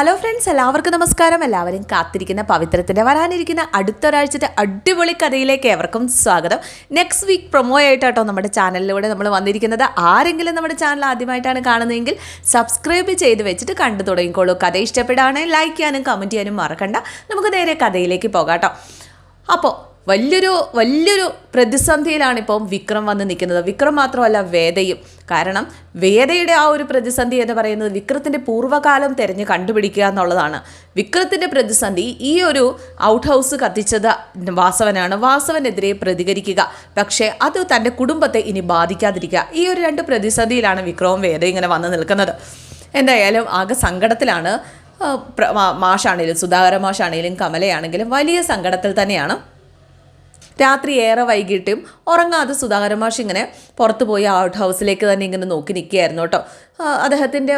Hello friends എല്ലാവർക്കും നമസ്കാരം. എല്ലാവരും കാത്തിരിക്കുന്ന പവിത്രത്തിന്റെ വരാനിരിക്കുന്ന അടുത്തൊരാഴ്ചത്തെ അടിപൊളി കഥയിലേക്ക് ഏവർക്കും സ്വാഗതം. നെക്സ്റ്റ് വീക്ക് പ്രൊമോ ആയിട്ടാട്ടോ നമ്മുടെ ചാനലിലൂടെ നമ്മൾ വന്നിരിക്കുന്നത്. ആരെങ്കിലും നമ്മുടെ ചാനൽ ആദ്യമായിട്ടാണ് കാണുന്നതെങ്കിൽ സബ്സ്ക്രൈബ് ചെയ്ത് വെച്ചിട്ട് കണ്ടു തുടങ്ങിക്കോളൂ. കഥ ഇഷ്ടപ്പെടുകയാണെങ്കിൽ ലൈക്ക് ചെയ്യാനും കമന്റ് ചെയ്യാനും മറക്കണ്ട. നമുക്ക് നേരെ കഥയിലേക്ക് പോകാം കേട്ടോ അപ്പോൾ വലിയൊരു വലിയൊരു പ്രതിസന്ധിയിലാണ് ഇപ്പം വിക്രം വന്ന് നിൽക്കുന്നത്. വിക്രം മാത്രമല്ല വേദയും. കാരണം വേദയുടെ ആ ഒരു പ്രതിസന്ധി എന്ന് പറയുന്നത് വിക്രത്തിന്റെ പൂർവകാലം തിരഞ്ഞ് കണ്ടുപിടിക്കുക എന്നുള്ളതാണ്. വിക്രത്തിന്റെ പ്രതിസന്ധി ഈ ഒരു ഔട്ട് ഹൗസ് കത്തിച്ചത് വാസവനാണ്. വാസവനെതിരെ പ്രതികരിക്കുക. പക്ഷേ അത് തന്റെ കുടുംബത്തെ ഇനി ബാധിക്കാതിരിക്കുക. ഈ ഒരു രണ്ട് പ്രതിസന്ധിയിലാണ് വിക്രവും വേദ ഇങ്ങനെ വന്ന് നിൽക്കുന്നത്. എന്തായാലും ആകെ സങ്കടത്തിലാണ് മാഷാണെങ്കിലും സുധാകര മാഷാണേലും കമലയാണെങ്കിലും വലിയ സങ്കടത്തിൽ തന്നെയാണ് രാത്രി ഏറെ വൈകിട്ടും ഉറങ്ങാതെ സുധാകരൻ മാഷ് ഇങ്ങനെ പുറത്തു പോയി ഔട്ട് ഹൗസിലേക്ക് തന്നെ ഇങ്ങനെ നോക്കി നിൽക്കുകയായിരുന്നു കേട്ടോ. അദ്ദേഹത്തിന്റെ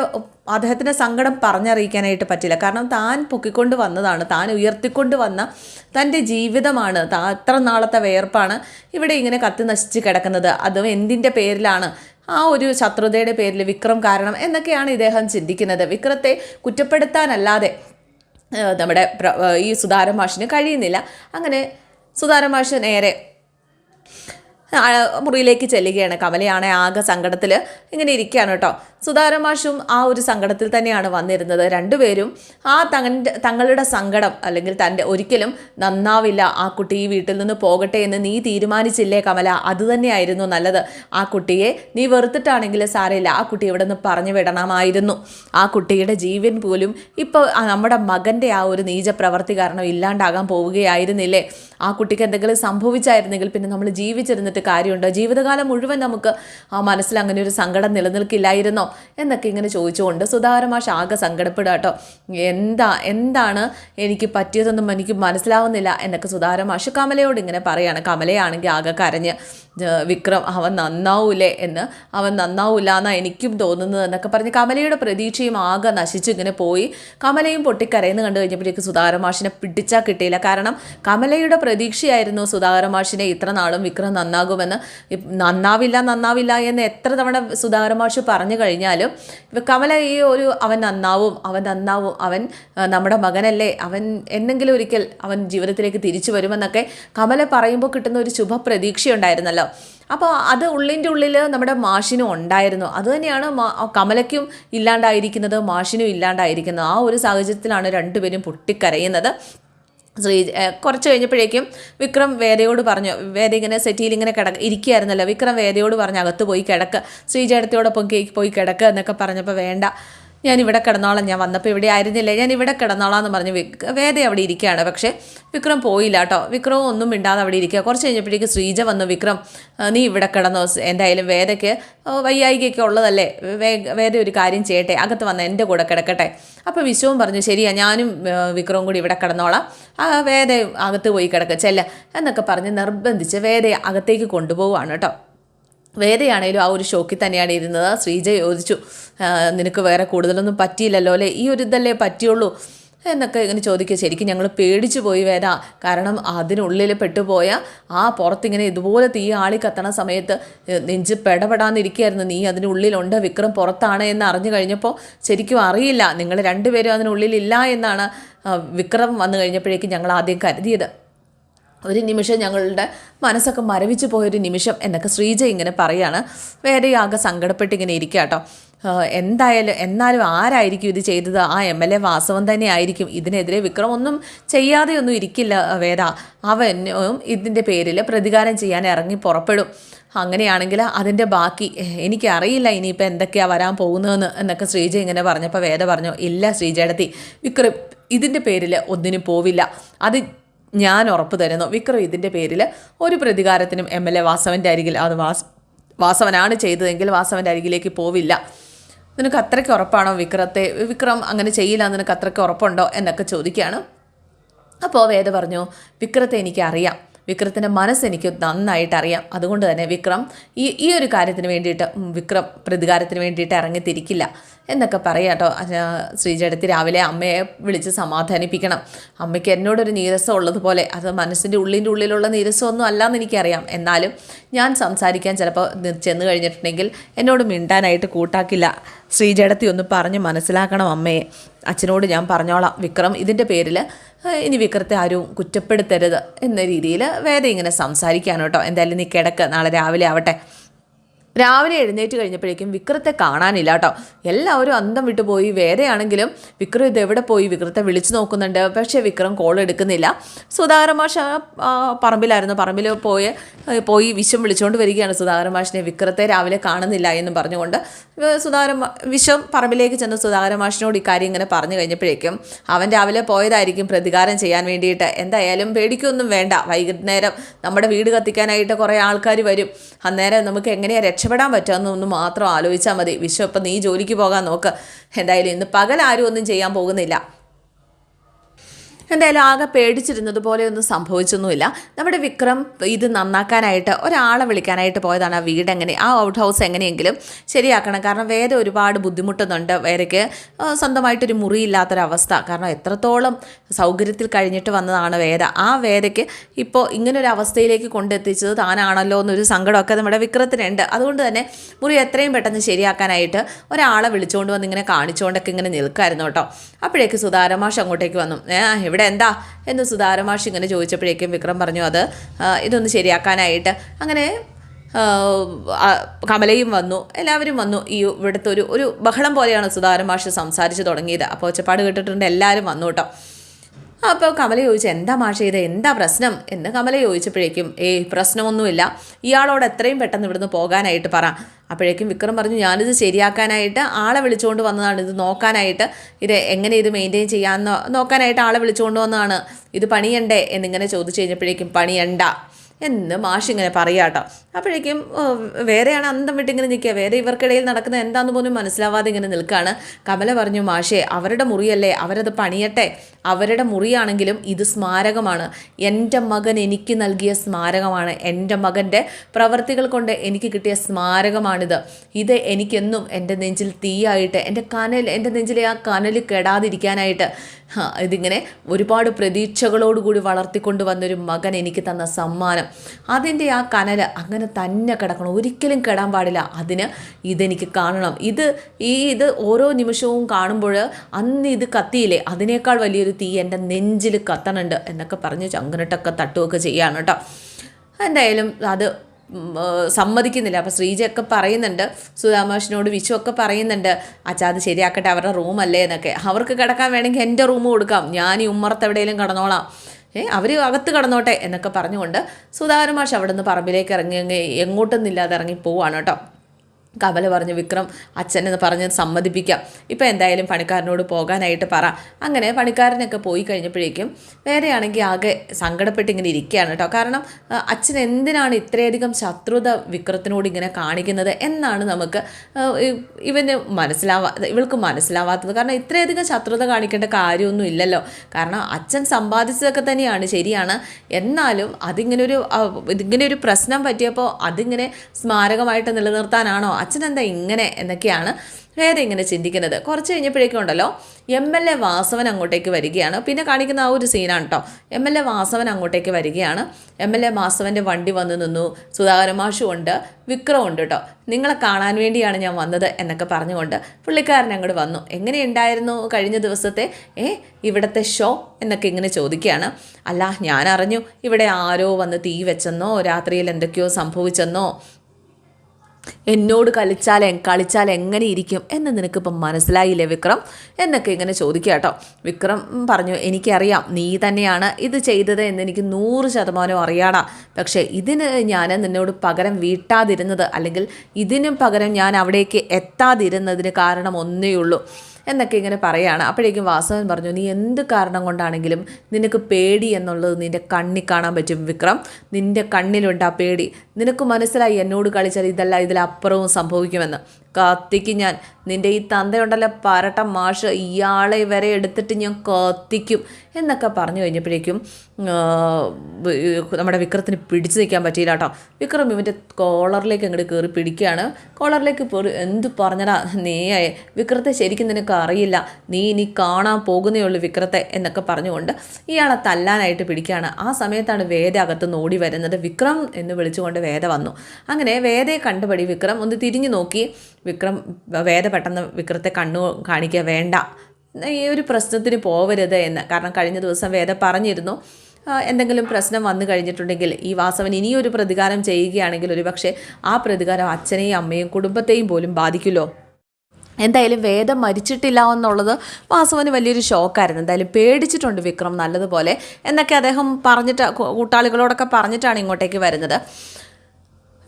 അദ്ദേഹത്തിന്റെ സങ്കടം പറഞ്ഞറിയിക്കാനായിട്ട് പറ്റില്ല. കാരണം താൻ പൊക്കിക്കൊണ്ട് വന്നതാണ് താൻ ഉയർത്തിക്കൊണ്ട് വന്ന തന്റെ ജീവിതമാണ് താ അത്ര നാളത്തെ വേർപ്പാണ് ഇവിടെ ഇങ്ങനെ കത്തി നശിച്ച് കിടക്കുന്നത്. അതും എന്തിന്റെ പേരിലാണ്? ആ ഒരു ശത്രുതയുടെ പേരിൽ വിക്രം കാരണം എന്നൊക്കെയാണ് ഇദ്ദേഹം ചിന്തിക്കുന്നത്. വിക്രത്തെ കുറ്റപ്പെടുത്താനല്ലാതെ നമ്മുടെ ഈ സുധാരൻ മാഷിന് കഴിയുന്നില്ല. അങ്ങനെ സുധാരൻ മാഷ് നേരെ മുറിയിലേക്ക് ചെല്ലുകയാണ്. കമലയാണെ ആകെ സങ്കടത്തിൽ ഇങ്ങനെ ഇരിക്കുകയാണ് കേട്ടോ. സുധാരൻ മാഷും ആ ഒരു സങ്കടത്തിൽ തന്നെയാണ് വന്നിരുന്നത്. രണ്ടുപേരും ആ തങ്ങളുടെ തങ്ങളുടെ സങ്കടം അല്ലെങ്കിൽ തന്റെ ഒരിക്കലും നന്നാവില്ല ആ കുട്ടി ഈ വീട്ടിൽ നിന്ന് പോകട്ടെ എന്ന് നീ തീരുമാനിച്ചില്ലേ കമല? അതുതന്നെയായിരുന്നു നല്ലത്. ആ കുട്ടിയെ നീ വെറുത്തിട്ടാണെങ്കിൽ സാരമില്ല ആ കുട്ടി ഇവിടെ നിന്ന് പറഞ്ഞു വിടണമായിരുന്നു. ആ കുട്ടിയുടെ ജീവൻ പോലും ഇപ്പോൾ നമ്മുടെ മകന്റെ ആ ഒരു നീച പ്രവർത്തി കാരണം ഇല്ലാണ്ടാകാൻ പോവുകയായിരുന്നില്ലേ? ആ കുട്ടിക്ക് എന്തെങ്കിലും സംഭവിച്ചായിരുന്നെങ്കിൽ പിന്നെ നമ്മൾ ജീവിച്ചിരുന്നിട്ട് കാര്യമുണ്ടോ? ജീവിതകാലം മുഴുവൻ നമുക്ക് ആ മനസ്സിൽ അങ്ങനെ ഒരു സങ്കടം നിലനിൽക്കില്ലായിരുന്നോ? എന്നൊക്കെ ഇങ്ങനെ ചോദിച്ചുകൊണ്ട് സുധാകരമാഷ് ആകെ സങ്കടപ്പെടുക എന്താ എന്താണ് എനിക്ക് പറ്റിയതൊന്നും എനിക്ക് മനസ്സിലാവുന്നില്ല എന്നൊക്കെ സുധാകരമാഷ് കമലയോട് ഇങ്ങനെ പറയാണ്. കമലയാണെങ്കിൽ ആകെ കരഞ്ഞ്. "ജ- വിക്രം അവൻ നന്നാവൂലേ എന്ന്. അവൻ നന്നാവൂല എന്നാണ് എനിക്കും തോന്നുന്നത് എന്നൊക്കെ പറഞ്ഞ് കമലയുടെ പ്രതീക്ഷയും ആകെ നശിച്ച് ഇങ്ങനെ പോയി. കമലയും പൊട്ടിക്കരയെന്ന് കണ്ടു കഴിഞ്ഞപ്പോഴേക്ക് സുധാകരമാഷിനെ പിടിച്ചാൽ കിട്ടിയില്ല. കാരണം കമലയുടെ പ്രതീക്ഷയായിരുന്നു സുധാകരമാഷിനെ ഇത്ര നാളും വിക്രം നന്നാകുമെന്ന്. നന്നാവില്ല നന്നാവില്ല എന്ന് എത്ര തവണ സുധാകരമാഷ് പറഞ്ഞു കഴിഞ്ഞാലും കമല ഈ ഒരു അവൻ നന്നാവും അവൻ നന്നാവും അവൻ നമ്മുടെ മകനല്ലേ അവൻ എന്നെങ്കിലും ഒരിക്കൽ അവൻ ജീവിതത്തിലേക്ക് തിരിച്ചു വരുമെന്നൊക്കെ കമല പറയുമ്പോൾ കിട്ടുന്ന ഒരു ശുഭ പ്രതീക്ഷയുണ്ടായിരുന്നല്ലോ അപ്പോൾ അത് ഉള്ളിന്റെ ഉള്ളിൽ നമ്മുടെ മാഷിനും ഉണ്ടായിരുന്നു. അതുതന്നെയാണ് കമലയ്ക്കും ഇല്ലാണ്ടായിരിക്കുന്നത് മാഷിനും ഇല്ലാണ്ടായിരിക്കുന്നത്. ആ ഒരു സാഹചര്യത്തിലാണ് രണ്ടുപേരും പൊട്ടിക്കരയുന്നത്. ശ്രീ കുറച്ച് കഴിഞ്ഞപ്പോഴേക്കും വിക്രം വേദയോട് പറഞ്ഞു വേദ ഇങ്ങനെ സെറ്റിയിൽ ഇങ്ങനെ കിടക്ക ഇരിക്കുകയായിരുന്നല്ലോ. വിക്രം വേദയോട് പറഞ്ഞു അകത്ത് പോയി കിടക്ക്. ശ്രീജേടത്തോടൊപ്പം പോയി കിടക്ക് എന്നൊക്കെ പറഞ്ഞപ്പോൾ വേണ്ട. ഞാൻ ഇവിടെ കിടന്നോളാം ഞാൻ വന്നപ്പോൾ ഇവിടെ ആയിരുന്നില്ലേ? ഞാൻ ഇവിടെ കിടന്നോളാം എന്ന് പറഞ്ഞ് വേദ അവിടെ ഇരിക്കുകയാണ്. പക്ഷേ വിക്രം പോയില്ല കേട്ടോ. വിക്രവും ഒന്നും മിണ്ടാതെ അവിടെ ഇരിക്കുക. കുറച്ച് കഴിഞ്ഞപ്പോഴേക്ക് ശ്രീജ വന്നു വിക്രം നീ ഇവിടെ കിടന്നോ? എന്തായാലും വേദയ്ക്ക് വയ്യായികയൊക്കെ ഉള്ളതല്ലേ? വേദ ഒരു കാര്യം ചെയ്യട്ടെ അകത്ത് വന്ന് എന്റെ കൂടെ കിടക്കട്ടെ. അപ്പോൾ വിശ്വവും പറഞ്ഞു ശരിയാ ഞാനും വിക്രവും കൂടി ഇവിടെ കിടന്നോളാം. വേദ അകത്ത് പോയി കിടക്കുക ചെല്ല എന്നൊക്കെ പറഞ്ഞ് നിർബന്ധിച്ച് വേദയെ അകത്തേക്ക് കൊണ്ടുപോവുകയാണ് കേട്ടോ. വേദയാണേലും ആ ഒരു ഷോക്കിൽ തന്നെയാണ് ഇരുന്നത്. ശ്രീജ ചോദിച്ചു നിനക്ക് വേറെ കൂടുതലൊന്നും പറ്റിയില്ലല്ലോ അല്ലേ? ഈ ഒരു ഇതല്ലേ പറ്റിയുള്ളൂ? എന്നൊക്കെ ഇങ്ങനെ ചോദിക്കുക. ശരിക്കും ഞങ്ങൾ പേടിച്ചു പോയി വേദ. കാരണം അതിനുള്ളിൽ പെട്ടുപോയ ആ പുറത്തിങ്ങനെ ഇതുപോലെ തീ ആളി കത്തണ സമയത്ത് നെഞ്ച് പെടപെടാന്നിരിക്കുകയായിരുന്നു നീ അതിനുള്ളിലുണ്ട്. വിക്രം പുറത്താണ് എന്ന് അറിഞ്ഞു കഴിഞ്ഞപ്പോൾ ശരിക്കും അറിയില്ല. നിങ്ങൾ രണ്ടുപേരും അതിനുള്ളിലില്ല എന്നാണ് വിക്രം വന്നു കഴിഞ്ഞപ്പോഴേക്കും ഞങ്ങൾ ആദ്യം കരുതിയത്. ഒരു നിമിഷം ഞങ്ങളുടെ മനസ്സൊക്കെ മരവിച്ചു പോയൊരു നിമിഷം എന്നൊക്കെ ശ്രീജ ഇങ്ങനെ പറയാണ്. വേറെ ആകെ സങ്കടപ്പെട്ട് ഇങ്ങനെ ഇരിക്കുക കേട്ടോ എന്തായാലും എന്നാലും ആരായിരിക്കും ഇത് ചെയ്തത്? ആ എം എൽ എ വാസവൻ തന്നെ ആയിരിക്കും. ഇതിനെതിരെ വിക്രം ഒന്നും ചെയ്യാതെയൊന്നും ഇരിക്കില്ല വേദ. അവനും ഇതിന്റെ പേരിൽ പ്രതികാരം ചെയ്യാൻ ഇറങ്ങി പുറപ്പെടും. അങ്ങനെയാണെങ്കിൽ അതിന്റെ ബാക്കി എനിക്കറിയില്ല ഇനിയിപ്പോൾ എന്തൊക്കെയാണ് വരാൻ പോകുന്നതെന്ന് എന്നൊക്കെ ശ്രീജ ഇങ്ങനെ പറഞ്ഞപ്പോൾ വേദ പറഞ്ഞു ഇല്ല ശ്രീജേടത്തി വിക്രം ഇതിന്റെ പേരിൽ ഒന്നിനും പോവില്ല. അത് ഞാൻ ഉറപ്പ് തരുന്നു. വിക്രം ഇതിന്റെ പേരിൽ ഒരു പ്രതികാരത്തിനും എം എൽ എ വാസവന്റെ അരികിൽ അത് വാസ് വാസവനാണ് ചെയ്തതെങ്കിൽ വാസവന്റെ അരികിലേക്ക് പോവില്ല. നിനക്ക് അത്രയ്ക്ക് ഉറപ്പാണോ വിക്രത്തെ? വിക്രം അങ്ങനെ ചെയ്യില്ല നിനക്ക് അത്രയ്ക്ക് ഉറപ്പുണ്ടോ? എന്നൊക്കെ ചോദിക്കുകയാണ്. അപ്പോൾ വേദ പറഞ്ഞു വിക്രത്തെ എനിക്കറിയാം. വിക്രത്തിന്റെ മനസ്സ് എനിക്ക് നന്നായിട്ട് അറിയാം അതുകൊണ്ട് തന്നെ വിക്രം ഈ ഈ ഒരു കാര്യത്തിന് വേണ്ടിയിട്ട് വിക്രം പ്രതികാരത്തിന് വേണ്ടിയിട്ട് ഇറങ്ങിത്തിരിക്കില്ല എന്നൊക്കെ പറയാം കേട്ടോ. ശ്രീജടത്തി രാവിലെ അമ്മയെ വിളിച്ച് സമാധാനിപ്പിക്കണം. അമ്മയ്ക്ക് എന്നോടൊരു നീരസം ഉള്ളതുപോലെ അത് മനസ്സിന്റെ ഉള്ളിന്റെ ഉള്ളിലുള്ള നീരസമൊന്നും അല്ലയെന്ന് എനിക്കറിയാം. എന്നാലും ഞാൻ സംസാരിക്കാൻ ചിലപ്പോൾ ചെന്ന് കഴിഞ്ഞിട്ടുണ്ടെങ്കിൽ എന്നോട് മിണ്ടാനായിട്ട് കൂട്ടാക്കില്ല. ശ്രീജടത്തി ഒന്ന് പറഞ്ഞ് മനസ്സിലാക്കണം അമ്മയെ. അച്ഛനോട് ഞാൻ പറഞ്ഞോളാം. വിക്രം ഇതിന്റെ പേരിൽ ഇനി വിക്രത്തെ ആരും കുറ്റപ്പെടുത്തരുത് എന്ന രീതിയിൽ വേദ ഇങ്ങനെ സംസാരിക്കാനോട്ടോ എന്തായാലും നീ കിടക്ക്. നാളെ രാവിലെ ആവട്ടെ. രാവിലെ എഴുന്നേറ്റ് കഴിഞ്ഞപ്പോഴേക്കും വിക്രത്തെ കാണാനില്ല കേട്ടോ. എല്ലാവരും അന്തം വിട്ടു പോയി. വേറെയാണെങ്കിലും വിക്രം ഇത് എവിടെ പോയി? വിക്രത്തെ വിളിച്ചു നോക്കുന്നുണ്ട്. പക്ഷേ വിക്രം കോൾ എടുക്കുന്നില്ല. സുധാകര മാഷ പറമ്പിലായിരുന്നു. പറമ്പിൽ പോയി പോയി വിശ്വം വിളിച്ചുകൊണ്ട് വരികയാണ് സുധാകര മാഷിനെ. വിക്രത്തെ രാവിലെ കാണുന്നില്ല എന്ന് പറഞ്ഞുകൊണ്ട് സുധാകര മാ- വിശ്വം പറമ്പിലേക്ക് ചെന്ന് സുധാകര മാഷിനോട് ഇക്കാര്യം ഇങ്ങനെ പറഞ്ഞു കഴിഞ്ഞപ്പോഴേക്കും അവൻ രാവിലെ പോയതായിരിക്കും പ്രതികാരം ചെയ്യാൻ വേണ്ടിയിട്ട്. എന്തായാലും പേടിക്കൊന്നും വേണ്ട. വൈകുന്നേരം നമ്മുടെ വീട് കത്തിക്കാനായിട്ട് കുറേ ആൾക്കാർ വരും. അന്നേരം നമുക്ക് എങ്ങനെയാണ് രക്ഷപ്പെടാൻ പറ്റുമെന്നൊന്ന് മാത്രം ആലോചിച്ചാൽ മതി. വിശ്വം ഇപ്പം നീ ജോലിക്ക് പോകാൻ നോക്ക്. എന്തായാലും ഇന്ന് പകൽ ആരും ഒന്നും ചെയ്യാൻ പോകുന്നില്ല. എന്തായാലും ആകെ പേടിച്ചിരുന്നത് പോലെ ഒന്നും സംഭവിച്ചൊന്നുമില്ല. നമ്മുടെ വിക്രം ഇത് നന്നാക്കാനായിട്ട് ഒരാളെ വിളിക്കാനായിട്ട് പോയതാണ് ആ വീട് എങ്ങനെ ആ ഔട്ട് ഹൗസ് എങ്ങനെയെങ്കിലും ശരിയാക്കണം. കാരണം വേറെ ഒരുപാട് ബുദ്ധിമുട്ടുന്നുണ്ട് വേറെക്ക്. സ്വന്തമായിട്ടൊരു മുറിയില്ലാത്തൊരവസ്ഥ. കാരണം എത്രത്തോളം സൗകര്യത്തിൽ കഴിഞ്ഞിട്ട് വന്നതാണ് വേദ ആ വേദയ്ക്ക് ഇപ്പോൾ ഇങ്ങനൊരു അവസ്ഥയിലേക്ക് കൊണ്ടെത്തിച്ചത് താനാണല്ലോ എന്നൊരു സങ്കടമൊക്കെ നമ്മുടെ വിക്രത്തിനുണ്ട്. അതുകൊണ്ട് തന്നെ മുറി എത്രയും പെട്ടെന്ന് ശരിയാക്കാനായിട്ട് ഒരാളെ വിളിച്ചുകൊണ്ട് വന്ന് ഇങ്ങനെ കാണിച്ചുകൊണ്ടൊക്കെ ഇങ്ങനെ നിൽക്കായിരുന്നു കേട്ടോ. അപ്പോഴേക്ക് സുധാരമാഷ് അങ്ങോട്ടേക്ക് വന്നു. ഏ ഇവിടെ എന്താ എന്ന് സുധാരമാഷ് ഇങ്ങനെ ചോദിച്ചപ്പോഴേക്കും വിക്രം പറഞ്ഞു അത് ഇതൊന്ന് ശരിയാക്കാനായിട്ട്. അങ്ങനെ കമലയും വന്നു എല്ലാവരും വന്നു. ഈ ഇവിടുത്തെ ഒരു ഒരു ബഹളം പോലെയാണ് സുധാരൻ മാഷ് സംസാരിച്ച് തുടങ്ങിയത്. അപ്പോൾ ഒച്ചപ്പാട് കേട്ടിട്ടുണ്ട് എല്ലാവരും വന്നു കേട്ടോ. അപ്പോൾ കമല ചോദിച്ചു എന്താ മാഷേ ഇത്? എന്താ പ്രശ്നം? എന്ന് കമല ചോദിച്ചപ്പോഴേക്കും ഏയ് പ്രശ്നമൊന്നുമില്ല. ഇയാളോട് എത്രയും പെട്ടെന്ന് ഇവിടുന്ന് പോകാനായിട്ട് പറ. അപ്പോഴേക്കും വിക്രം പറഞ്ഞു ഞാനിത് ശരിയാക്കാനായിട്ട് ആളെ വിളിച്ചുകൊണ്ട് വന്നതാണ്. ഇത് നോക്കാനായിട്ട് ഇത് എങ്ങനെ ഇത് മെയിന്റെയിൻ ചെയ്യാമെന്ന് നോക്കാനായിട്ട് ആളെ വിളിച്ചുകൊണ്ട് വന്നതാണ്. ഇത് പണിയണ്ടേ? എന്നിങ്ങനെ ചോദിച്ചു കഴിഞ്ഞപ്പോഴേക്കും പണിയണ്ട. എന്ന് മാഷ് ഇങ്ങനെ പറയാട്ടോ. അപ്പോഴേക്കും വേറെയാണ് അന്തം വിട്ടിങ്ങനെ നിൽക്കുക. വേറെ ഇവർക്കിടയിൽ നടക്കുന്ന എന്താണെന്ന് പോലും മനസ്സിലാവാതെ ഇങ്ങനെ നിൽക്കുകയാണ്. കമല പറഞ്ഞു മാഷേ അവരുടെ മുറിയല്ലേ? അവരത് പണിയട്ടെ. അവരുടെ മുറിയാണെങ്കിലും ഇത് സ്മാരകമാണ്. എന്റെ മകൻ എനിക്ക് നൽകിയ സ്മാരകമാണ്. എന്റെ മകന്റെ പ്രവർത്തികൾ കൊണ്ട് എനിക്ക് കിട്ടിയ സ്മാരകമാണിത്. ഇത് എനിക്കെന്നും എന്റെ നെഞ്ചിൽ തീയായിട്ട് എന്റെ കനൽ എന്റെ നെഞ്ചിലെ ആ കനൽ കെടാതിരിക്കാനായിട്ട് ഇതിങ്ങനെ ഒരുപാട് പ്രതീക്ഷകളോടുകൂടി വളർത്തിക്കൊണ്ട് വന്നൊരു മകൻ എനിക്ക് തന്ന സമ്മാനം. അതിന്റെ ആ കനൽ അങ്ങനെ തന്നെ കിടക്കണം. ഒരിക്കലും കിടാൻ പാടില്ല. അതിന് ഇതെനിക്ക് കാണണം. ഇത് ഈ ഇത് ഓരോ നിമിഷവും കാണുമ്പോൾ അന്ന് ഇത് കത്തിയില്ലേ? അതിനേക്കാൾ വലിയൊരു തീ എന്റെ നെഞ്ചിൽ കത്തണുണ്ട് എന്നൊക്കെ പറഞ്ഞ് ചങ്ങനിട്ടൊക്കെ തട്ടുകയൊക്കെ ചെയ്യാണ് കേട്ടോ. എന്തായാലും അത് സമ്മതിക്കുന്നില്ല. അപ്പോൾ ശ്രീജയൊക്കെ പറയുന്നുണ്ട്. സുധാമാഷിനോട് വിഷു ഒക്കെ പറയുന്നുണ്ട്. അച്ഛാ അത് ശരിയാക്കട്ടെ. അവരുടെ റൂമല്ലേ എന്നൊക്കെ. അവർക്ക് കിടക്കാൻ വേണമെങ്കിൽ എന്റെ റൂം കൊടുക്കാം. ഞാൻ ഈ ഉമ്മറത്ത് എവിടെയെങ്കിലും കിടന്നോളാം. ഏ അവർ അകത്ത് കടന്നോട്ടെ എന്നൊക്കെ പറഞ്ഞുകൊണ്ട് സുധാകരമാഷ് അവിടെ നിന്ന് പറമ്പിലേക്ക് ഇറങ്ങി എങ്ങോട്ടൊന്നും ഇല്ലാതെ ഇറങ്ങി പോവാണ് കേട്ടോ. കമല പറഞ്ഞു വിക്രം അച്ഛനെന്ന് പറഞ്ഞ് സമ്മതിപ്പിക്കാം. ഇപ്പം എന്തായാലും പണിക്കാരനോട് പോകാനായിട്ട് പറ. അങ്ങനെ പണിക്കാരനൊക്കെ പോയി കഴിഞ്ഞപ്പോഴേക്കും വേറെയാണെങ്കിൽ ആകെ സങ്കടപ്പെട്ട് ഇങ്ങനെ ഇരിക്കുകയാണ് കേട്ടോ. കാരണം അച്ഛൻ എന്തിനാണ് ഇത്രയധികം ശത്രുത വിക്രത്തിനോട് ഇങ്ങനെ കാണിക്കുന്നത് എന്നാണ് നമുക്ക് ഇവന് മനസ്സിലാവാ ഇവൾക്ക് മനസ്സിലാവാത്തത്. കാരണം ഇത്രയധികം ശത്രുത കാണിക്കേണ്ട കാര്യമൊന്നും ഇല്ലല്ലോ. കാരണം അച്ഛൻ സമ്പാദിച്ചതൊക്കെ തന്നെയാണ് ശരിയാണ്. എന്നാലും അതിങ്ങനെ ഒരു ഇതിങ്ങനെ ഒരു പ്രശ്നം പറ്റിയപ്പോൾ അതിങ്ങനെ സ്മാരകമായിട്ട് നിലനിർത്താനാണോ അച്ഛൻ എന്താ ഇങ്ങനെ എന്നൊക്കെയാണ് വേറെ ഇങ്ങനെ ചിന്തിക്കുന്നത്. കുറച്ച് കഴിഞ്ഞപ്പോഴേക്കും ഉണ്ടല്ലോ എം എൽ എ വാസവൻ അങ്ങോട്ടേക്ക് വരികയാണ്. പിന്നെ കാണിക്കുന്ന ആ ഒരു സീനാണ് കേട്ടോ എം എൽ എ വാസവൻ അങ്ങോട്ടേക്ക് വരികയാണ്. എം എൽ എ വാസവന്റെ വണ്ടി വന്ന് നിന്നു. സുധാകര മാഷും ഉണ്ട് വിക്രം ഉണ്ട് കേട്ടോ നിങ്ങളെ കാണാൻ വേണ്ടിയാണ് ഞാൻ വന്നത് എന്നൊക്കെ പറഞ്ഞുകൊണ്ട് പുള്ളിക്കാരൻ അങ്ങോട്ട് വന്നു. എങ്ങനെയുണ്ടായിരുന്നു കഴിഞ്ഞ ദിവസത്തെ? ഏ ഇവിടുത്തെ ഷോ? എന്നൊക്കെ ഇങ്ങനെ ചോദിക്കുകയാണ്. അല്ല ഞാൻ അറിഞ്ഞു ഇവിടെ ആരോ വന്ന് തീ വെച്ചെന്നോ രാത്രിയിൽ എന്തൊക്കെയോ സംഭവിച്ചെന്നോ എന്നോട് കളിച്ചാൽ കളിച്ചാൽ എങ്ങനെ ഇരിക്കും എന്ന് നിനക്കിപ്പം മനസ്സിലായില്ലേ വിക്രം? എന്നൊക്കെ ഇങ്ങനെ ചോദിക്കുക കേട്ടോ. വിക്രം പറഞ്ഞു എനിക്കറിയാം നീ തന്നെയാണ് ഇത് ചെയ്തത് എന്ന് എനിക്ക് നൂറ് ശതമാനം അറിയാടാ. പക്ഷേ ഇതിന് ഞാൻ നിന്നോട് പകരം വീട്ടാതിരുന്നത് അല്ലെങ്കിൽ ഇതിനും പകരം ഞാൻ അവിടേക്ക് എത്താതിരുന്നതിന് കാരണം ഒന്നേ ഉള്ളൂ എന്നൊക്കെ ഇങ്ങനെ പറയുകയാണ് അപ്പോഴേക്കും വാസവൻ പറഞ്ഞു നീ എന്ത് കാരണം കൊണ്ടാണെങ്കിലും നിനക്ക് പേടി എന്നുള്ളത് നിന്റെ കണ്ണിൽ കാണാൻ പറ്റും വിക്രം. നിന്റെ കണ്ണിലുണ്ട് ആ പേടി. നിനക്ക് മനസ്സിലായി എന്നോട് കളിച്ചാൽ ഇതല്ല ഇതിലപ്പുറവും സംഭവിക്കുമെന്ന്. കത്തിക്കും ഞാൻ. നിന്റെ ഈ തന്തയുണ്ടല്ലോ പരട്ട മാഷ്. ഇയാളെ വരെ എടുത്തിട്ട് ഞാൻ കത്തിക്കും എന്നൊക്കെ പറഞ്ഞു കഴിഞ്ഞപ്പോഴേക്കും നമ്മുടെ വിക്രത്തിന് പിടിച്ചു നിൽക്കാൻ പറ്റിയില്ല കേട്ടോ. വിക്രം ഇവന്റെ കോളറിലേക്ക് അങ്ങോട്ട് കയറി പിടിക്കുകയാണ്. കോളറിലേക്ക് പോയി എന്തു പറഞ്ഞടാ നീയായ? വിക്രത്തെ ശരിക്കും നിനക്ക് അറിയില്ല. നീ ഇനി കാണാൻ പോകുന്നേ ഉള്ളൂ വിക്രത്തെ എന്നൊക്കെ പറഞ്ഞുകൊണ്ട് ഇയാളെ തല്ലാനായിട്ട് പിടിക്കുകയാണ്. ആ സമയത്താണ് വേദ അകത്ത് ഓടി വരുന്നത്. വിക്രം എന്ന് വിളിച്ചുകൊണ്ട് വേദ വന്നു. അങ്ങനെ വേദയെ കണ്ടുപടി വിക്രം ഒന്ന് തിരിഞ്ഞു നോക്കി. വിക്രം വേദ പെട്ടെന്ന് വിക്രത്തെ കണ്ണു കാണിക്കുക വേണ്ട ഈ ഒരു പ്രശ്നത്തിന് പോവരുത് എന്ന്. കാരണം കഴിഞ്ഞ ദിവസം വേദ പറഞ്ഞിരുന്നു എന്തെങ്കിലും പ്രശ്നം വന്നു കഴിഞ്ഞിട്ടുണ്ടെങ്കിൽ ഈ വാസവൻ ഇനിയൊരു പ്രതികാരം ചെയ്യുകയാണെങ്കിൽ ഒരുപക്ഷെ ആ പ്രതികാരം അച്ഛനെയും അമ്മയും കുടുംബത്തെയും പോലും ബാധിക്കുമല്ലോ. എന്തായാലും വേദം മരിച്ചിട്ടില്ല എന്നുള്ളത് വാസവന് വലിയൊരു ഷോക്കായിരുന്നു. എന്തായാലും പേടിച്ചിട്ടുണ്ട് വിക്രം നല്ലതുപോലെ എന്നൊക്കെ അദ്ദേഹം പറഞ്ഞിട്ട് കൂട്ടാളികളോടൊക്കെ പറഞ്ഞിട്ടാണ് ഇങ്ങോട്ടേക്ക് വരുന്നത്.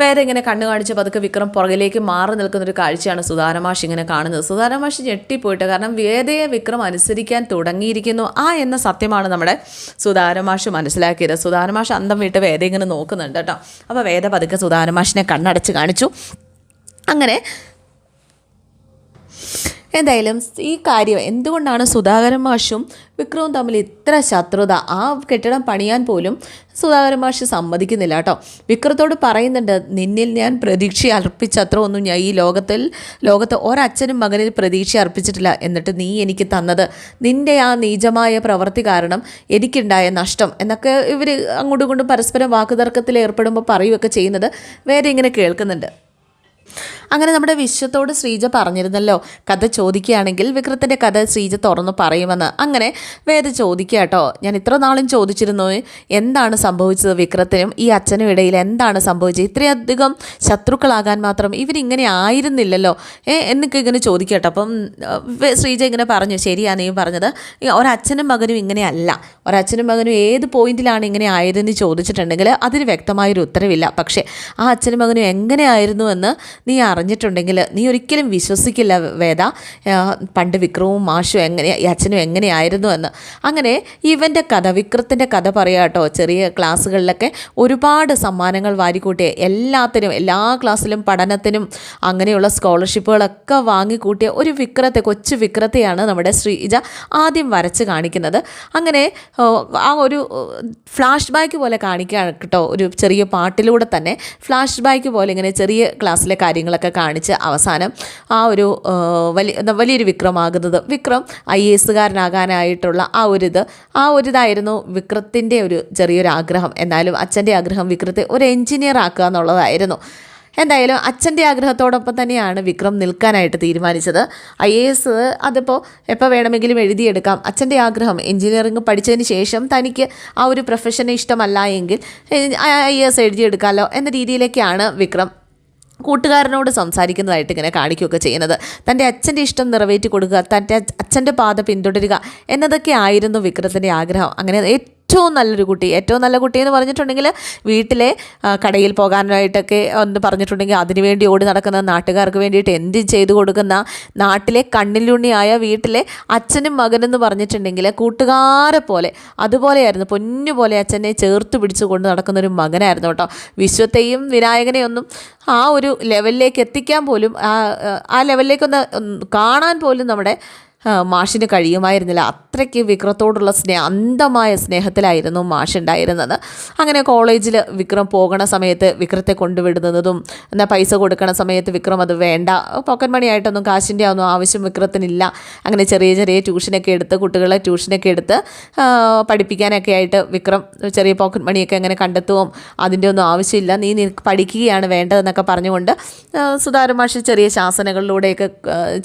വേറെ ഇങ്ങനെ കണ്ണു കാണിച്ച് പതുക്കെ വിക്രം പുറകിലേക്ക് മാറി നിൽക്കുന്ന ഒരു കാഴ്ചയാണ് സുധാരമാഷ് ഇങ്ങനെ കാണുന്നത്. സുധാരമാഷ് ഞെട്ടിപ്പോയിട്ട് കാരണം വേദയെ വിക്രം അനുസരിക്കാൻ തുടങ്ങിയിരിക്കുന്നു. ആ എന്ന സത്യമാണ് നമ്മുടെ സുധാരമാഷ് മനസ്സിലാക്കിയത്. സുധാരമാഷ് അന്തം വിട്ട് വേദ ഇങ്ങനെ നോക്കുന്നുണ്ട് കേട്ടോ. അപ്പോൾ വേദ പതുക്കെ സുധാരമാഷിനെ കണ്ണടച്ച് കാണിച്ചു. അങ്ങനെ എന്തായാലും ഈ കാര്യം എന്തുകൊണ്ടാണ് സുധാകരൻ മാഷും വിക്രവും തമ്മിൽ ഇത്ര ശത്രുത? ആ കെട്ടിടം പണിയാൻ പോലും സുധാകരൻ മാഷ് സമ്മതിക്കുന്നില്ല കേട്ടോ. വിക്രത്തോട് പറയുന്നുണ്ട് നിന്നിൽ ഞാൻ പ്രതീക്ഷ അർപ്പിച്ചത്ര ഒന്നും ഞാൻ ഈ ലോകത്തിൽ ലോകത്ത് ഒരച്ഛനും മകനിൽ പ്രതീക്ഷ അർപ്പിച്ചിട്ടില്ല. എന്നിട്ട് നീ എനിക്ക് തന്നത് നിന്റെ ആ നീചമായ പ്രവൃത്തി കാരണം എനിക്കുണ്ടായ നഷ്ടം. എന്നൊക്കെ ഇവർ അങ്ങോട്ടും ഇങ്ങോട്ടും പരസ്പരം വാക്കുതർക്കത്തിൽ ഏർപ്പെടുമ്പോൾ പറയുകയൊക്കെ ചെയ്യുന്നത് വേറെ ഇങ്ങനെ കേൾക്കുന്നുണ്ട്. അങ്ങനെ നമ്മുടെ വിശ്വത്തോട് ശ്രീജ പറഞ്ഞിരുന്നല്ലോ. കഥ ചോദിക്കുകയാണെങ്കിൽ വിക്രത്തിന്റെ കഥ ശ്രീജ തുറന്ന് പറയുമെന്ന്. അങ്ങനെ വേദ ചോദിക്കുക കേട്ടോ. ഞാൻ ഇത്ര നാളും ചോദിച്ചിരുന്നു. എന്താണ് സംഭവിച്ചത് വിക്രത്തിനും ഈ അച്ഛനും ഇടയിൽ? എന്താണ് സംഭവിച്ചത്? ഇത്രയധികം ശത്രുക്കളാകാൻ മാത്രം ഇവരിങ്ങനെ ആയിരുന്നില്ലല്ലോ. ഏ എന്നൊക്കെ ഇങ്ങനെ ചോദിക്കട്ടോ കേട്ടോ. അപ്പം ശ്രീജ ഇങ്ങനെ പറഞ്ഞു. ശരിയാണ് നീ പറഞ്ഞത്. ഒരച്ഛനും മകനും ഇങ്ങനെയല്ല. ഒരച്ഛനും മകനും ഏത് പോയിന്റിലാണ് ഇങ്ങനെ ആയതെന്ന് ചോദിച്ചിട്ടുണ്ടെങ്കിൽ അതിന് വ്യക്തമായൊരു ഉത്തരവില്ല. പക്ഷേ ആ അച്ഛനും മകനും എങ്ങനെയായിരുന്നു എന്ന് നീ അറിഞ്ഞിട്ടുണ്ടെങ്കിൽ നീ ഒരിക്കലും വിശ്വസിക്കില്ല വേദ. പണ്ട് വിക്രവും മാഷും എങ്ങനെ അച്ഛനും എങ്ങനെയായിരുന്നു എന്ന്. അങ്ങനെ ഇവന്റെ കഥ വിക്രത്തിന്റെ കഥ പറയാം കേട്ടോ. ചെറിയ ക്ലാസ്സുകളിലൊക്കെ ഒരുപാട് സമ്മാനങ്ങൾ വാരിക്കൂട്ടിയ എല്ലാത്തിനും എല്ലാ ക്ലാസ്സിലും പഠനത്തിനും അങ്ങനെയുള്ള സ്കോളർഷിപ്പുകളൊക്കെ വാങ്ങിക്കൂട്ടിയ ഒരു വിക്രത്തെ കൊച്ചു വിക്രത്തെയാണ് നമ്മുടെ ശ്രീജ ആദ്യം വരച്ച് കാണിക്കുന്നത്. അങ്ങനെ ആ ഒരു ഫ്ലാഷ് ബാക്ക് പോലെ കാണിക്കുകയാണ് കേട്ടോ. ഒരു ചെറിയ പാട്ടിലൂടെ തന്നെ ഫ്ലാഷ് ബാക്ക് പോലെ ഇങ്ങനെ ചെറിയ ക്ലാസ്സിലെ കാര്യങ്ങളൊക്കെ കാണിച്ച് അവസാനം ആ ഒരു വലിയ വലിയൊരു വിക്രമാകുന്നത്. വിക്രം ഐ എസുകാരനാകാനായിട്ടുള്ള ആ ഒരു ഇത് ആ ഒരു ഇതായിരുന്നു വിക്രത്തിന്റെ ഒരു ചെറിയൊരു ആഗ്രഹം. എന്നാലും അച്ഛന്റെ ആഗ്രഹം വിക്രത്തെ ഒരു എഞ്ചിനീയർ ആക്കുക എന്നുള്ളതായിരുന്നു. എന്തായാലും അച്ഛന്റെ ആഗ്രഹത്തോടൊപ്പം തന്നെയാണ് വിക്രം നിൽക്കാനായിട്ട് തീരുമാനിച്ചത്. ഐ എ എസ് അതിപ്പോൾ എപ്പോൾ വേണമെങ്കിലും എഴുതിയെടുക്കാം. അച്ഛന്റെ ആഗ്രഹം എഞ്ചിനീയറിംഗ് പഠിച്ചതിന് ശേഷം തനിക്ക് ആ ഒരു പ്രൊഫഷനെ ഇഷ്ടമല്ല എങ്കിൽ ഐ എ എസ് എഴുതിയെടുക്കാമല്ലോ എന്ന രീതിയിലേക്കാണ് വിക്രം കൂട്ടുകാരനോട് സംസാരിക്കുന്നതായിട്ട് ഇങ്ങനെ കാണിക്കുകയൊക്കെ ചെയ്യുന്നത്. തന്റെ അച്ഛന്റെ ഇഷ്ടം നിറവേറ്റി കൊടുക്കുക തന്റെ അച്ഛന്റെ പാത പിന്തുടരുക എന്നതൊക്കെ ആയിരുന്നു വിക്രത്തിന്റെ ആഗ്രഹം. അങ്ങനെ ഏറ്റവും നല്ലൊരു കുട്ടി. ഏറ്റവും നല്ല കുട്ടി എന്ന് പറഞ്ഞിട്ടുണ്ടെങ്കിൽ വീട്ടിലെ കടയിൽ പോകാനായിട്ടൊക്കെ ഒന്ന് പറഞ്ഞിട്ടുണ്ടെങ്കിൽ അതിനുവേണ്ടി ഓടി നടക്കുന്ന നാട്ടുകാർക്ക് വേണ്ടിയിട്ട് എന്ത് ചെയ്തു കൊടുക്കുന്ന നാട്ടിലെ കണ്ണിലുണ്ണിയായ വീട്ടിലെ അച്ഛനും മകനെന്ന് പറഞ്ഞിട്ടുണ്ടെങ്കിൽ കൂട്ടുകാരെ പോലെ അതുപോലെയായിരുന്നു പൊന്നുപോലെ അച്ഛനെ ചേർത്ത് പിടിച്ചു കൊണ്ട് നടക്കുന്ന ഒരു മകനായിരുന്നു കേട്ടോ. വിശ്വത്തെയും വിനായകനെയൊന്നും ആ ഒരു ലെവലിലേക്ക് എത്തിക്കാൻ പോലും ആ ലെവലിലേക്കൊന്ന് കാണാൻ പോലും നമ്മുടെ മാഷിന് കഴിയുമായിരുന്നില്ല. അത്രയ്ക്ക് വിക്രത്തോടുള്ള സ്നേഹ അന്ധമായ സ്നേഹത്തിലായിരുന്നു മാഷ് ഉണ്ടായിരുന്നത്. അങ്ങനെ കോളേജിൽ വിക്രം പോകണ സമയത്ത് വിക്രത്തെ കൊണ്ടുവിടുന്നതും എന്നാൽ പൈസ കൊടുക്കണ സമയത്ത് വിക്രം അത് വേണ്ട. പോക്കറ്റ് മണിയായിട്ടൊന്നും കാശിന്റെ ഒന്നും ആവശ്യം വിക്രത്തിനില്ല. അങ്ങനെ ചെറിയ ചെറിയ ട്യൂഷനൊക്കെ എടുത്ത് കുട്ടികളെ ട്യൂഷനൊക്കെ എടുത്ത് പഠിപ്പിക്കാനൊക്കെ ആയിട്ട് വിക്രം ചെറിയ പോക്കറ്റ് മണിയൊക്കെ അങ്ങനെ കണ്ടെത്തുകയും അതിന്റെ ഒന്നും ആവശ്യമില്ല. നീ നിനക്ക് പഠിക്കുകയാണ് വേണ്ടതെന്നൊക്കെ പറഞ്ഞുകൊണ്ട് സുതാരമാഷ് ചെറിയ ശാസനകളിലൂടെയൊക്കെ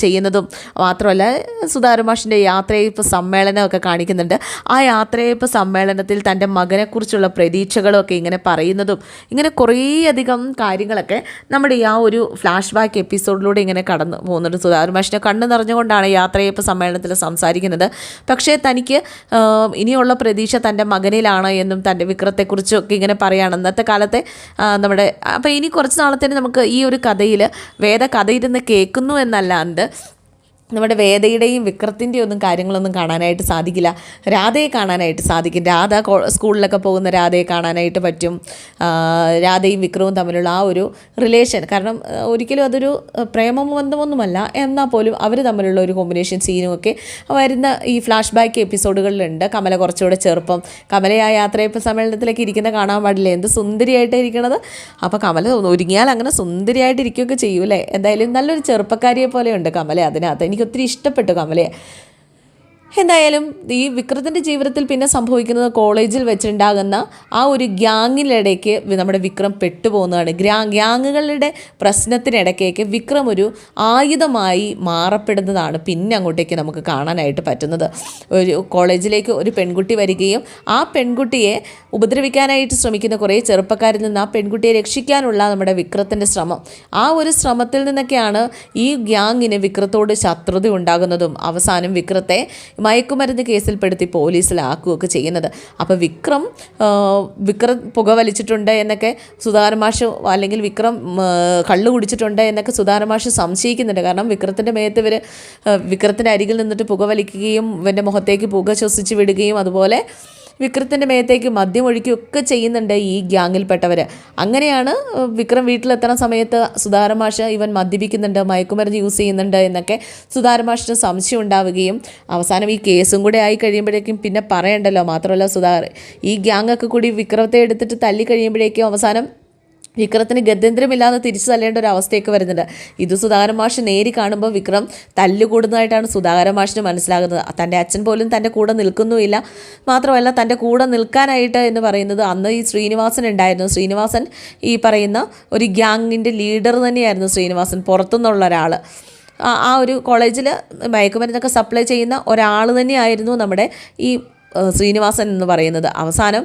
ചെയ്യുന്നതും മാത്രമല്ല സുധാകരൻ മാഷിന്റെ യാത്രയയപ്പ് സമ്മേളനമൊക്കെ കാണിക്കുന്നുണ്ട്. ആ യാത്രയയപ്പ് സമ്മേളനത്തിൽ തന്റെ മകനെക്കുറിച്ചുള്ള പ്രതീക്ഷകളൊക്കെ ഇങ്ങനെ പറയുന്നതും ഇങ്ങനെ കുറേയധികം കാര്യങ്ങളൊക്കെ നമ്മുടെ ആ ഒരു ഫ്ലാഷ് ബാക്ക് എപ്പിസോഡിലൂടെ ഇങ്ങനെ കടന്നു പോകുന്നുണ്ട്. സുധാരമാഷിനെ കണ്ണു നിറഞ്ഞുകൊണ്ടാണ് യാത്രയയപ്പ് സമ്മേളനത്തിൽ സംസാരിക്കുന്നത്. പക്ഷേ തനിക്ക് ഇനിയുള്ള പ്രതീക്ഷ തന്റെ മകനിലാണ് എന്നും തന്റെ വിക്രത്തെക്കുറിച്ചും ഒക്കെ ഇങ്ങനെ പറയുകയാണ് അന്നത്തെ കാലത്തെ നമ്മുടെ അപ്പോൾ ഇനി കുറച്ച് നാളത്തേന് നമുക്ക് ഈ ഒരു കഥയിൽ വേദ കഥയിരുന്ന് കേൾക്കുന്നു എന്നല്ലാണ്ട് നമ്മുടെ വേദയുടെയും വിക്രത്തിന്റെയും ഒന്നും കാര്യങ്ങളൊന്നും കാണാനായിട്ട് സാധിക്കില്ല. രാധയെ കാണാനായിട്ട് സാധിക്കും. രാധ സ്കൂളിലൊക്കെ പോകുന്ന രാധയെ കാണാനായിട്ട് പറ്റും. രാധയും വിക്രവും തമ്മിലുള്ള ആ ഒരു റിലേഷൻ കാരണം ഒരിക്കലും അതൊരു പ്രേമ പ്രേമബന്ധമൊന്നുമല്ല എന്നാൽ പോലും അവർ തമ്മിലുള്ള ഒരു കോമ്പിനേഷൻ സീനും ഒക്കെ വരുന്ന ഈ ഫ്ലാഷ് ബാക്ക് എപ്പിസോഡുകളിലുണ്ട് കമല കുറച്ചുകൂടെ ചെറുപ്പം. കമല ആ യാത്രയപ്പ് സമ്മേളനത്തിലേക്ക് ഇരിക്കുന്ന കാണാൻ പാടില്ല. എന്ത് സുന്ദരിയായിട്ട് ഇരിക്കണത്? അപ്പോൾ കമല ഒരുങ്ങിയാൽ അങ്ങനെ സുന്ദരിയായിട്ട് ഇരിക്കുകയൊക്കെ ചെയ്യൂലേ എന്തായാലും നല്ലൊരു ചെറുപ്പക്കാരിയെ പോലെയുണ്ട് കമല അതിനകത്ത്. എനിക്ക് ഒത്തിരി ഇഷ്ടപ്പെട്ടു കമലയെ എന്തായാലും ഈ വിക്രത്തിന്റെ ജീവിതത്തിൽ പിന്നെ സംഭവിക്കുന്നത് കോളേജിൽ വെച്ചുണ്ടാകുന്ന ആ ഒരു ഗ്യാങ്ങിനിടയ്ക്ക് നമ്മുടെ വിക്രം പെട്ടുപോകുന്നതാണ്. ഗ്രാ ഗ്യാങ്ങുകളുടെ പ്രശ്നത്തിനിടയ്ക്കേക്ക് വിക്രം ഒരു ആയുധമായി മാറപ്പെടുന്നതാണ് പിന്നെ അങ്ങോട്ടേക്ക് നമുക്ക് കാണാനായിട്ട് പറ്റുന്നത്. ഒരു കോളേജിലേക്ക് ഒരു പെൺകുട്ടി വരികയും ആ പെൺകുട്ടിയെ ഉപദ്രവിക്കാനായിട്ട് ശ്രമിക്കുന്ന കുറേ ചെറുപ്പക്കാരിൽ നിന്ന് ആ പെൺകുട്ടിയെ രക്ഷിക്കാനുള്ള നമ്മുടെ വിക്രത്തിന്റെ ശ്രമം. ആ ഒരു ശ്രമത്തിൽ നിന്നൊക്കെയാണ് ഈ ഗ്യാങ്ങിന് വിക്രത്തോട് ശത്രുത ഉണ്ടാകുന്നതും അവസാനം വിക്രത്തെ മയക്കുമരുന്ന് കേസിൽപ്പെടുത്തി പോലീസിലാക്കുകയൊക്കെ ചെയ്യുന്നത്. അപ്പോൾ വിക്രം വിക്രം പുക വലിച്ചിട്ടുണ്ട് എന്നൊക്കെ സുധാരമാഷ് അല്ലെങ്കിൽ വിക്രം കള്ളു കുടിച്ചിട്ടുണ്ട് എന്നൊക്കെ സുധാരമാഷ് സംശയിക്കുന്നുണ്ട്. കാരണം വിക്രത്തിന്റെ മേത്ത് ഇവർ വിക്രത്തിന്റെ അരികിൽ നിന്നിട്ട് പുക വലിക്കുകയും ഇവന്റെ മുഖത്തേക്ക് പുക ശ്വസിച്ച് വിടുകയും അതുപോലെ വിക്രത്തിന്റെ മേത്തേക്ക് മദ്യം ഒഴിക്കുകയൊക്കെ ചെയ്യുന്നുണ്ട് ഈ ഗ്യാങ്ങിൽപ്പെട്ടവർ അങ്ങനെയാണ് വിക്രം വീട്ടിലെത്തണ സമയത്ത് സുധാരമാഷ് ഇവൻ മദ്യപിക്കുന്നുണ്ട് മയക്കുമരുന്ന് യൂസ് ചെയ്യുന്നുണ്ട് എന്നൊക്കെ സുധാരമാഷിന് സംശയം ഉണ്ടാവുകയും അവസാനം ഈ കേസും കൂടെ ആയി കഴിയുമ്പോഴേക്കും പിന്നെ പറയണ്ടല്ലോ. മാത്രമല്ല സുധാകർ ഈ ഗ്യാങ്ങൊക്കെ കൂടി വിക്രത്തെ എടുത്തിട്ട് തല്ലി കഴിയുമ്പോഴേക്കും അവസാനം വിക്രത്തിന് ഗത്യന്തരമില്ലാതെ തിരിച്ചു തല്ലേണ്ട ഒരു അവസ്ഥയൊക്കെ വരുന്നുണ്ട്. ഇത് സുധാകരൻ മാഷ് നേരി കാണുമ്പോൾ വിക്രം തല്ലുകൂടുന്നതായിട്ടാണ് സുധാകരൻ മാഷിന് മനസ്സിലാകുന്നത്. തന്റെ അച്ഛൻ പോലും തന്റെ കൂടെ നിൽക്കുന്നുമില്ല. മാത്രമല്ല തന്റെ കൂടെ നിൽക്കാനായിട്ട് എന്ന് പറയുന്നത് അന്ന് ഈ ശ്രീനിവാസൻ ഉണ്ടായിരുന്നു. ശ്രീനിവാസൻ ഈ പറയുന്ന ഒരു ഗ്യാങ്ങിന്റെ ലീഡർ തന്നെയായിരുന്നു ശ്രീനിവാസൻ പുറത്തുനിന്നുള്ള ഒരാൾ ആ ഒരു കോളേജിൽ മയക്കുമരുന്നൊക്കെ സപ്ലൈ ചെയ്യുന്ന ഒരാൾ തന്നെയായിരുന്നു നമ്മുടെ ഈ ശ്രീനിവാസൻ എന്ന് പറയുന്നത്. അവസാനം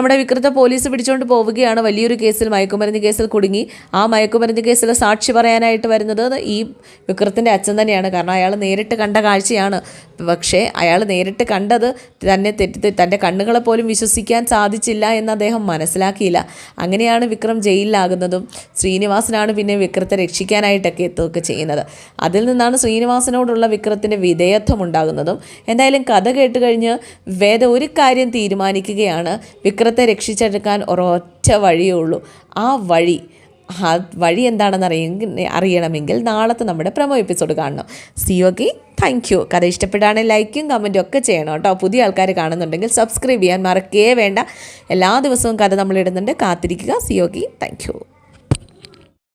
നമ്മുടെ വിക്രത്തെ പോലീസ് പിടിച്ചുകൊണ്ട് പോവുകയാണ് വലിയൊരു കേസിൽ മയക്കുമരുന്ന് കേസിൽ കുടുങ്ങി. ആ മയക്കുമരുന്ന് കേസിൽ സാക്ഷി പറയാനായിട്ട് വരുന്നത് ഈ വിക്രത്തിന്റെ അച്ഛൻ തന്നെയാണ്. കാരണം അയാൾ നേരിട്ട് കണ്ട കാഴ്ചയാണ്. പക്ഷേ അയാൾ നേരിട്ട് കണ്ടത് തന്നെ തെറ്റി തന്റെ കണ്ണുകളെ പോലും വിശ്വസിക്കാൻ സാധിച്ചില്ല എന്ന് അദ്ദേഹം മനസ്സിലാക്കിയില്ല. അങ്ങനെയാണ് വിക്രം ജയിലിലാകുന്നതും ശ്രീനിവാസനാണ് പിന്നെ വിക്രത്തെ രക്ഷിക്കാനായിട്ടൊക്കെ എത്തുകയൊക്കെ ചെയ്യുന്നത്. അതിൽ നിന്നാണ് ശ്രീനിവാസനോടുള്ള വിക്രത്തിന്റെ വിധേയത്വം ഉണ്ടാകുന്നതും. എന്തായാലും കഥ കേട്ട് കഴിഞ്ഞ് വേദ ഒരു കാര്യം തീരുമാനിക്കുകയാണ്. വിക്രത്തെ രക്ഷിച്ചെടുക്കാൻ ഒരൊറ്റ വഴിയേ ഉള്ളൂ. ആ വഴി ആ വഴി എന്താണെന്ന് അറിയെങ്കിൽ അറിയണമെങ്കിൽ നാളത്തെ നമ്മുടെ പ്രമോ എപ്പിസോഡ് കാണണം. സി ഓക്കെ താങ്ക് യു കഥ ഇഷ്ടപ്പെടുകയാണെങ്കിൽ ലൈക്കും കമന്റും ഒക്കെ ചെയ്യണം കേട്ടോ. പുതിയ ആൾക്കാർ കാണുന്നുണ്ടെങ്കിൽ സബ്സ്ക്രൈബ് ചെയ്യാൻ മറക്കേ വേണ്ട. എല്ലാ ദിവസവും കഥ നമ്മളിടുന്നുണ്ട് കാത്തിരിക്കുക. C okay thank